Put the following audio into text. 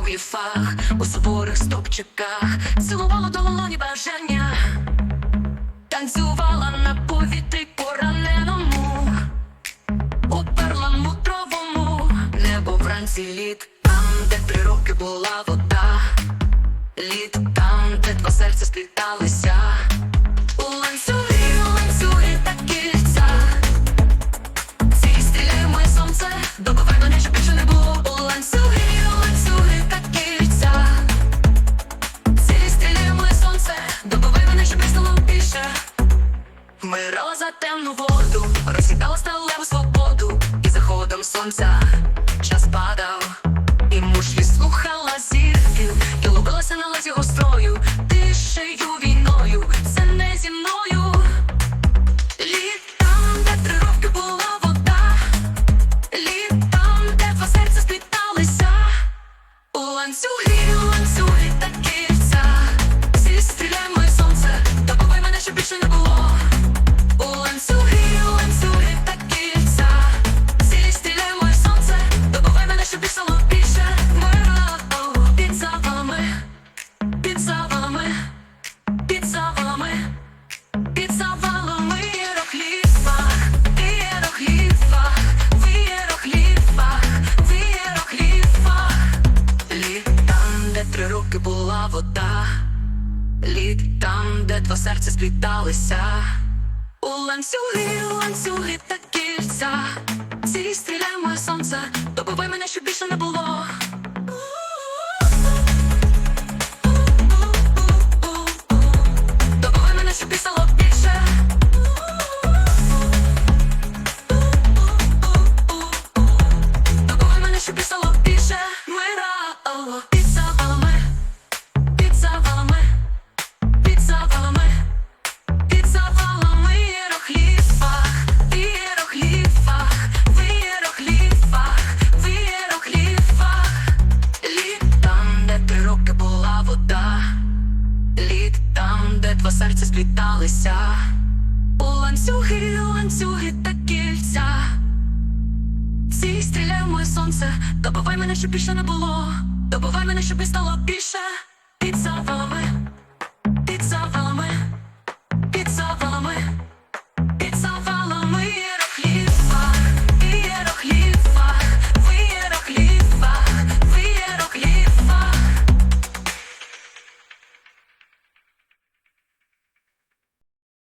в у суворих стопчиках, цілувало долоні бажання, танцювала на повітрі пораненому, у перламутровому небо вранці літ, там, де три роки була вода, літ там, де два серця спліталися. Вмирала за темну воду, розсідала сталеву свободу І заходом сонця час падав. І мушлі слухала зірків І ловилася на лазі гострою Тишею війною, це не зі мною. Літ там, де три роки вода. Літ там, де два серця спліталися. У ланцюги, ланцюги та кільця. Всі стріляє моє сонце, добивай мене, щоб більше там, де два серця спліталися. У ланцюги, ланцюги та кільця, ці стріляє моє сонце, добивай мене, щоб більше не ланцюги, та кільця. Всі стріляє моє сонце, добувай мене, щоб більше не було. Добувай мене, щоб і стало більше. Під завалами,